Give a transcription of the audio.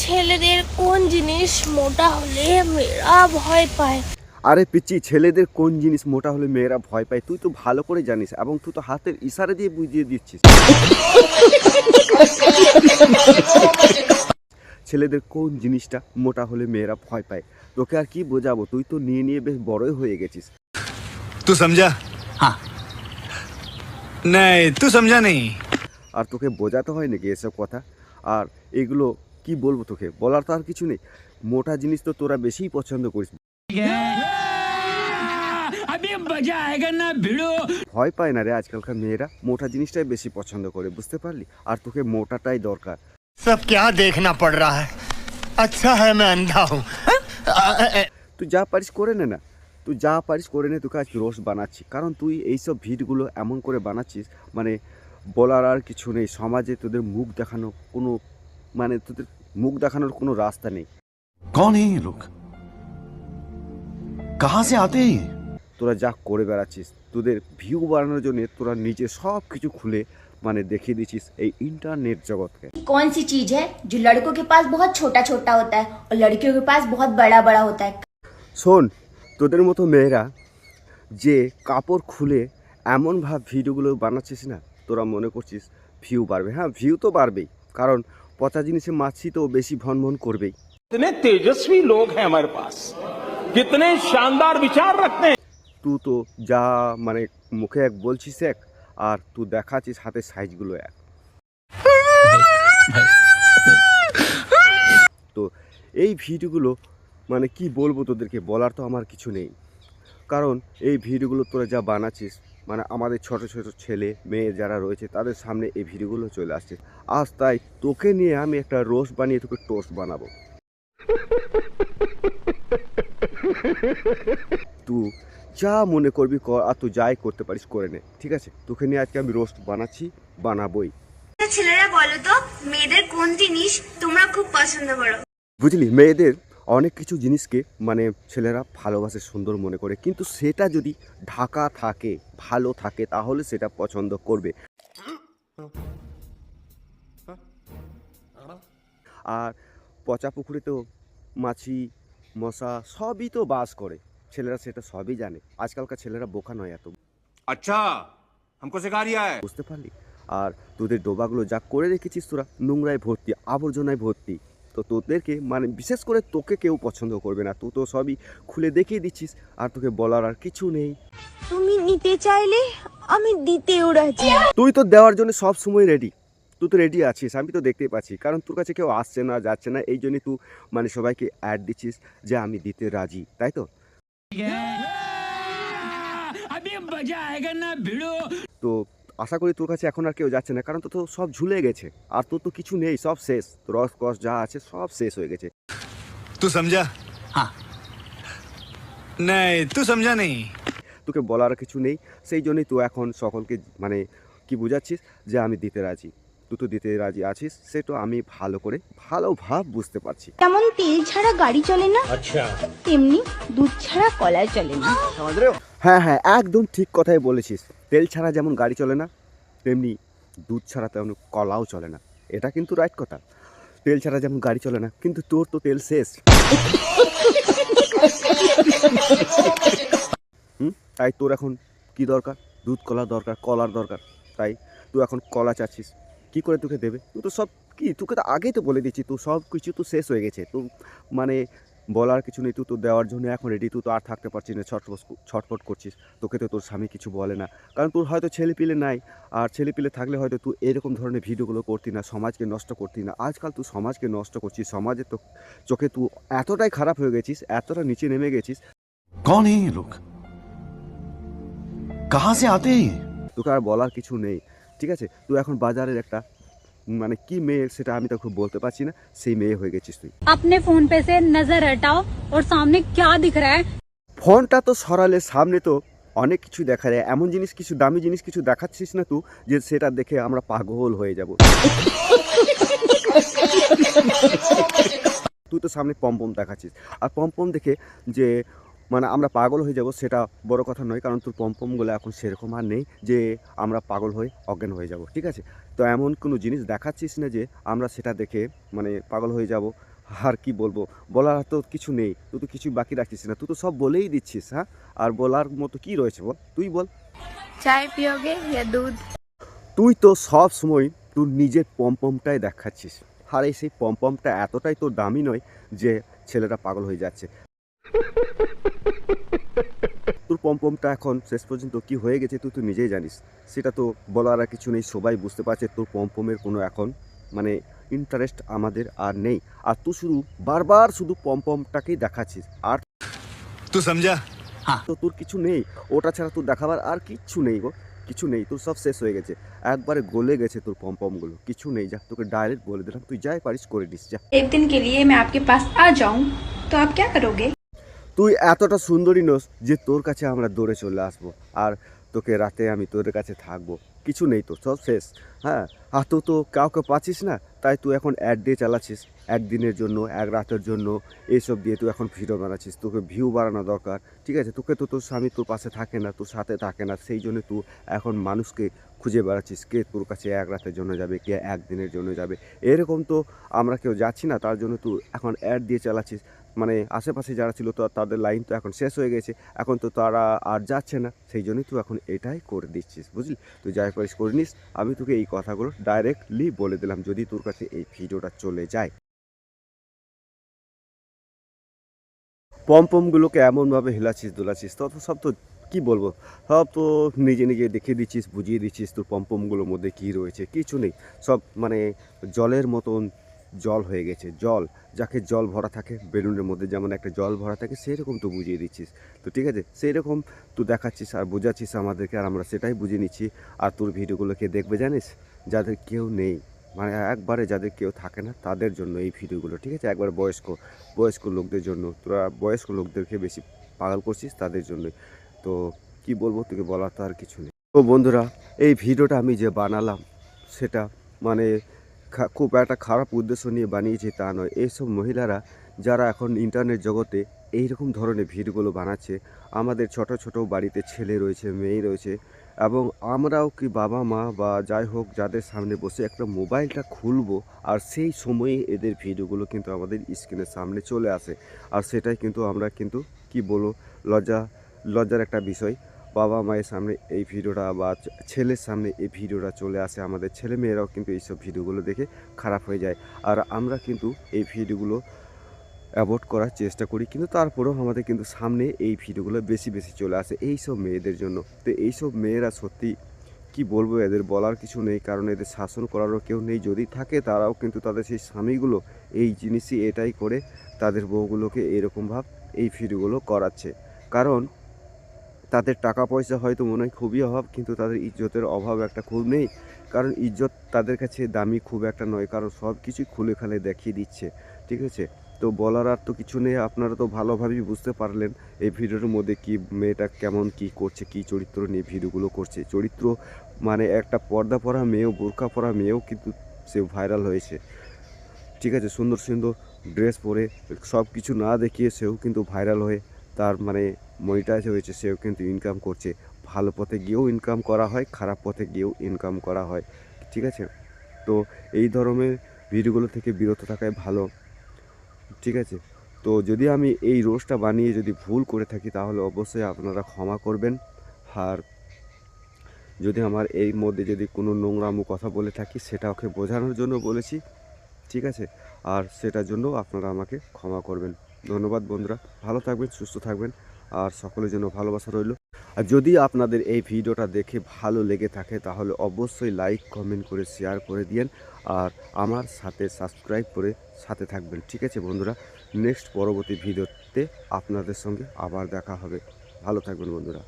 ছেলেদের কোন জিনিস মোটা হলে মেয়েরা ভয় পায়? আরে পিচি ছেলেদের কোন জিনিস মোটা হলে মেয়েরা ভয় পায়? তুই তো ভালো করে জানিস এবং তুই তো হাতের ইশারা দিয়ে বুঝিয়ে দিচ্ছিস। ছেলেদের কোন জিনিসটা মোটা হলে মেয়েরা ভয় পায়? তোকে আর কি বোঝাবো? তুই তো নিয়ে নিয়ে বেশ বড়ই হয়ে গেছিস। তুই সমঝা হ্যাঁ নাই তুই সমঝা নেই আর তোকে বোঝাতে হয় নাকি এসব কথা? আর এগুলো কি বলবো তোকে বলার তো আর কিছু নেই মোটা জিনিস তো তোরা বেশিই পছন্দ করিস अभी मजा आएगा ना भिड़ो ভয় পায় না রে আজকালকার মেয়েরা মোটা জিনিসটাই বেশি পছন্দ করে বুঝতে পারলি আর তোকে মোটাটাই দরকার सब क्या देखना पड़ रहा है अच्छा है मैं अंधा हूँ তুই যা পারিস করে নে না তুই যা পারিস করে নে তোকে আজ রোস্ট বানাচ্ছি কারণ তুই এইসব ভিডগুলো এমন করে বানাচ্ছিস মানে বলার আর কিছু নেই সমাজে তোদের মুখ দেখানো কোনো মানে তোদের মুখ দেখানোর কোনো রাস্তা নেই कौन है ये लोग कहां से आते हैं ये তোরা যা করে বেড়াচ্ছিস তোদের ভিউ বাড়ানোর জন্য তোরা নিজে সব কিছু খুলে মানে দেখিয়ে দিচ্ছিস এই ইন্টারনেট জগৎকে कौन सी चीज है जो लड़कों के पास बहुत छोटा छोटा होता है और लड़कियों के पास बहुत बड़ा बड़ा होता है শোন তোদের মতো মেয়েরা যে কাপড় খুলে এমনভাবে ভিডিওগুলো বানাচ্ছিস না তোরা মনে করছিস ভিউ বাড়বে হ্যাঁ ভিউ তো বাড়বেই কারণ পচা জিনিসে মাছি তো বেশি ভন ভন করবেই। তেজস্বী লোক হ্যাঁ আমার কিতনে শানদার বিচার রাখতে তুই তো যা মানে মুখে এক বলছিস এক আর তুই দেখাচ্ছিস হাতের সাইজগুলো এক। তো এই ভিডিওগুলো মানে কি বলব তোদেরকে বলার তো আমার কিছু নেই। কারণ এই ভিডিওগুলো তোরা যা বানাচ্ছিস মানে আমাদের ছোট ছোট ছেলে মেয়ে যারা রয়েছে তাদের সামনে এই ভিডিওগুলো চলে আসছে। আজ তাই তোকে নিয়ে আমি একটা রোস্ট বানিয়ে তোকে টোস্ট বানাবো। তুই যা মনে করবি কর আর তুই যাই করতে পারিস করে নে ঠিক আছে? তোকে নিয়ে আজকে আমি রোস্ট বানাচ্ছি বানাবোই। ছেলেরা বলো তো মেয়েদের কোন জিনিস তোমরা খুব পছন্দ করো? বুঝলি? মেয়েদের অনেক কিছু জিনিসকে মানে ছেলেরা ভালোবাসে সুন্দর মনে করে কিন্তু সেটা যদি ঢাকা থাকে ভালো থাকে তাহলে সেটা পছন্দ করবে আর পচা পুকুরেতেও মাছি মশা সবই তো বাস করে ছেলেরা সেটা সবই জানে আজকালকার ছেলেরা বোকা নয় এত अच्छा हमको सिखा रिया है বুঝতে পারলি আর তোদের ডোবাগুলো যা করে রেখেছিস তোরা নোংরায় ভর্তি আবর্জনায় ভর্তি তো তোদেরকে মানে বিশেষ করে তোকে কেউ পছন্দ করবে না। তুই তো সবই খুলে দেখিয়ে দিচ্ছিস আর তোকে বলার আর কিছু নেই। তুমি নিতে চাইলে আমি দিতেও রাজি। তুই তো দেওয়ার জন্য সব সময় রেডি তুই তো রেডি আছিস আমি তো দেখতেই পাচ্ছি। কারণ তোর কাছে কেউ আসছে না যাচ্ছে না এই জন্যই তুই মানে সবাইকে অ্যাড দিচ্ছিস যে আমি দিতে রাজি তাই তো? তো আশা করি তোর কাছে এখন আর কেউ যাচ্ছে না কারণ তো তো সব ঝুলে গেছে। আর তোর তো কিছু নেই সব শেষ। রস কস যা আছে সব শেষ হয়ে গেছে। তুই সমঝা হ্যাঁ নাই তুই সমঝা নেই তোকে বলার কিছু নেই সেই জন্যই তো এখন সকলকে মানে কি বুঝাচ্ছিস? যে আমি দিতে রাজি। তুই তো দিতে রাজি আছিস সেটা আমি ভালো করে ভালো ভাব বুঝতে পারছি। তেমন তেল ছাড়া গাড়ি চলে না? আচ্ছা। তেমনি দুধ ছাড়া কলা চলে না? হ্যাঁ হ্যাঁ একদম ঠিক কথাই বলেছিস। তেল ছাড়া যেমন গাড়ি চলে না, তেমনি দুধ ছাড়া তেমন কলাও চলে না। এটা কিন্তু রাইট কথা। তেল ছাড়া যেমন গাড়ি চলে না, কিন্তু তোর তো তেল শেষ। হুম? তাই তোর এখন কি দরকার? দুধ, কলা দরকার, কলার দরকার। তাই তুই এখন কলা চাচ্ছিস। কি করে তোকে দেবে? তুই তো সব কি? তোকে তো আগেই তো বলে দিচ্ছি তো সব কিছু তো শেষ হয়ে গেছে। তো মানে বলার কিছু নেই তুই তো দেওয়ার জন্য এখন রেডি তুই তো আর থাকতে পারছিস না ছটফট ছটফট করছিস। তোকে তো তোর স্বামী কিছু বলে না। কারণ তোর হয়তো ছেলেপিলে নাই আর ছেলেপিলে থাকলে হয়তো তুই এরকম ধরনের ভিডিওগুলো করতি না সমাজকে নষ্ট করতি না। আজকাল তুই সমাজকে নষ্ট করছিস সমাজে তো চোখে তুই এতটাই খারাপ হয়ে গেছিস এতটা নিচে নেমে গেছিস। লোক কাহা সে আতে তোকে আর বলার কিছু নেই ঠিক আছে? তুই এখন বাজারের একটা মানে কি মেয়ে সেটা আমি তখন বলতে পারছি না সেই মেয়ে হয়ে গেছিস তুই। আপনি ফোন পে সে নজর হটাও ওর সামনে ক্যা দিখ রা ফোনটা তো সরালে সামনে তো অনেক কিছু দেখা যায়। এমন জিনিস কিছু দামি জিনিস কিছু দেখাচ্ছিস না তুই যে সেটা দেখে আমরা পাগল হয়ে যাব। তুই তো সামনে পম্পম দেখাচ্ছিস। আর পম্পম দেখে যে মানে আমরা পাগল হয়ে যাব সেটা বড় কথা নয় কারণ তোর পম্পমগুলো এখন সেরকম আর নেই যে আমরা পাগল হয়ে অজ্ঞান হয়ে যাব ঠিক আছে? তো এমন কোনো জিনিস দেখাচ্ছিস না যে আমরা সেটা দেখে মানে পাগল হয়ে যাব আর কি বলব? বলার তো কিছু নেই তুই তো কিছু বাকি রাখছিস না তুই তো সব বলেই দিচ্ছিস হ্যাঁ? আর বলার মতো কি রয়েছে বল তুই বল। চাই পিওগে ইয়া দুধ। তুই তো সব সময় তোর নিজের পমপমটাই দেখাচ্ছিস আর এই সেই পমপমটা এতটাই তোর দামি নয় যে ছেলেটা পাগল হয়ে যাচ্ছে। তোর পম্পমটা এখন শেষ পর্যন্ত কি হয়ে গেছে তুই তো নিজেই জানিস সেটা তো বলার আর কিছু নেই সবাই বুঝতে পারছে তোর পম্পমের কোনো এখন মানে ইন্টারেস্ট আমাদের আর নেই আর তুই শুধু বারবার শুধু পম্পমটাকেই দেখাচ্ছিস আর तू समझा তো তোর কিছু নেই ওটা ছাড়া তোর দেখাবার আর কিচ্ছু নেই গো কিছু নেই তোর সব শেষ হয়ে গেছে একবারে গলে গেছে তোর পম্পমগুলো কিছু নেই যা তোকে ডাইরেক্ট বলে দিলাম তুই যাই পারিস করে দিস যা एक दिन के लिए मैं आपके पास आ जाऊं तो आप क्या करोगे তুই এতটা সুন্দরী নোস যে তোর কাছে আমরা দৌড়ে চলে আসব। আর তোকে রাতে আমি তোর কাছে থাকব। কিছু নেই তো, সব শেষ। হ্যাঁ আর তুই তো কাউকে পাচ্ছিস না, তাই তুই এখন অ্যাড দিয়ে চালাচ্ছিস। একদিনের জন্য, এক রাতের জন্য, এইসব দিয়ে তুই এখন ভিডিও বানাচ্ছিস। তোকে ভিউ বাড়ানো দরকার, ঠিক আছে? তোকে তো তোর স্বামী তোর পাশে থাকে না, তোর সাথে থাকে না, সেই জন্য তুই এখন মানুষকে খুঁজে বেড়াচ্ছিস কে তোর কাছে এক রাতের জন্য যাবে, কে একদিনের জন্য যাবে। এরকম তো আমরা কেউ যাচ্ছি না, তার জন্য তুই এখন অ্যাড দিয়ে চালাচ্ছিস। মানে আশেপাশে যারা ছিল তো তাদের লাইন তো এখন শেষ হয়ে গেছে। এখন তো তারা আর যাচ্ছে না, সেই জন্যই তুই এখন এটাই করে দিচ্ছিস, বুঝলি? তুই যাই পারিস করে নিস। আমি তোকে এই কথাগুলো ডাইরেক্টলি বলে দিলাম, যদি তোর কাছে এই ভিডিওটা চলে যায়। পমপমগুলোকে এমনভাবে হেলাচ্ছিস, দোলাচ্ছিস, তত সব তো কি বলব? সব তো নিজে নিজে দেখিয়ে দিচ্ছিস, বুঝিয়ে দিচ্ছিস তোর পমপমগুলোর মধ্যে কী রয়েছে, কিছু নেই। সব মানে জলের মতন জল হয়ে গেছে, জল। যাকে জল ভরা থাকে, বেলুনের মধ্যে যেমন একটা জল ভরা থাকে, সেরকম তো বুঝিয়ে দিচ্ছিস। তো ঠিক আছে সেই রকম তুই দেখাচ্ছিস আর বোঝাচ্ছিস আমাদেরকে আর আমরা সেটাই বুঝে নিচ্ছি। আর তোর ভিডিওগুলোকে দেখবে জানিস? যাদের কেউ নেই মানে একবারে যাদের কেউ থাকে না, তাদের জন্য এই ভিডিওগুলো, ঠিক আছে? একবার বয়স্ক বয়স্ক লোকদের জন্য, তোরা বয়স্ক লোকদেরকে বেশি পাগল করছিস তাদের জন্য। তো কি বলব, তোকে বলার তো আর কিছু নেই। তো বন্ধুরা, এই ভিডিওটা আমি যে বানালাম, সেটা মানে খুব একটা খারাপ উদ্দেশ্য নিয়ে বানিয়েছি তা নয়। এইসব মহিলারা যারা এখন ইন্টারনেট জগতে এই রকম ধরনের ভিডিওগুলো বানাচ্ছে, আমাদের ছোট ছোট বাড়িতে ছেলে রয়েছে, মেয়ে রয়েছে এবং আমরাও কি বাবা মা বা যাই হোক যাদের সামনে বসে একটা মোবাইলটা খুলবো আর সেই সময়ে এদের ভিডিওগুলো কিন্তু আমাদের স্ক্রিনের সামনে চলে আসে। আর সেটাই কিন্তু আমরা কিন্তু কি বলব, লজ্জা, লজ্জার একটা বিষয়। বাবা মায়ের সামনে এই ভিডিওটা বা ছেলের সামনে এই ভিডিওটা চলে আসে। আমাদের ছেলে মেয়েরাও কিন্তু এইসব ভিডিওগুলো দেখে খারাপ হয়ে যায়। আর আমরা কিন্তু এই ভিডিওগুলো অ্যাভয়েড করার চেষ্টা করি। কিন্তু তারপরেও আমাদের কিন্তু সামনে এই ভিডিওগুলো বেশি বেশি চলে আসে এই সব মেয়েদের জন্য। তো এইসব মেয়েরা সত্যি কি বলব, এদের বলার কিছু নেই। কারণ এদের শাসন করারও কেউ নেই। যদি থাকে তারাও কিন্তু তাদের সেই স্বামীগুলো এই জিনিসই এটাই করে তাদের বউগুলোকে এরকম ভাব এই ভিডিওগুলো করাচ্ছে। কারণ তাদের টাকা পয়সা হয়তো মনে হয় খুবই অভাব, কিন্তু তাদের ইজ্জতের অভাব একটা খুব নেই। কারণ ইজ্জত তাদের কাছে দামি খুব একটা নয়, কারণ সব কিছুই খুলে খালে দেখিয়ে দিচ্ছে, ঠিক আছে? তো বলার আর তো কিছু নেই, আপনারা তো ভালোভাবেই বুঝতে পারলেন এই ভিডিওর মধ্যে কি মেয়েটা কেমন, কি করছে, কি চরিত্র নিয়ে ভিডিওগুলো করছে। চরিত্র মানে একটা পর্দা পরা মেয়েও, বোরখা পরা মেয়েও কিন্তু সে ভাইরাল হয়েছে, ঠিক আছে? সুন্দর সুন্দর ড্রেস পরে সব কিছু না দেখিয়ে সেও কিন্তু ভাইরাল হয়ে তার মানে মনিটাইজ হয়েছে, সেও কিন্তু ইনকাম করছে। ভালো পথে গিয়েও ইনকাম করা হয়, খারাপ পথে গিয়েও ইনকাম করা হয়, ঠিক আছে? তো এই ধরনের ভিডিওগুলো থেকে বিরত থাকাই ভালো, ঠিক আছে? তো যদি আমি এই রোজটা বানিয়ে যদি ভুল করে থাকি, তাহলে অবশ্যই আপনারা ক্ষমা করবেন। আর যদি আমার এই মধ্যে যদি কোনো নোংরামো কথা বলে থাকি, সেটা ওকে বোঝানোর জন্য বলেছি, ঠিক আছে? আর সেটার জন্য আপনারা আমাকে ক্ষমা করবেন। ধন্যবাদ বন্ধুরা। ভালো থাকবেন, সুস্থ থাকবেন, আর সকলের জন্য ভালোবাসা রইল। আর যদি আপনাদের এই ভিডিওটা দেখে ভালো লেগে থাকে, তাহলে অবশ্যই লাইক কমেন্ট করে শেয়ার করে দিয়েন, আর আমার সাথে সাবস্ক্রাইব করে সাথে থাকবেন। ঠিক আছে বন্ধুরা? নেক্সট পরবর্তী ভিডিওতে আপনাদের সঙ্গে আবার দেখা হবে। ভালো থাকবেন বন্ধুরা।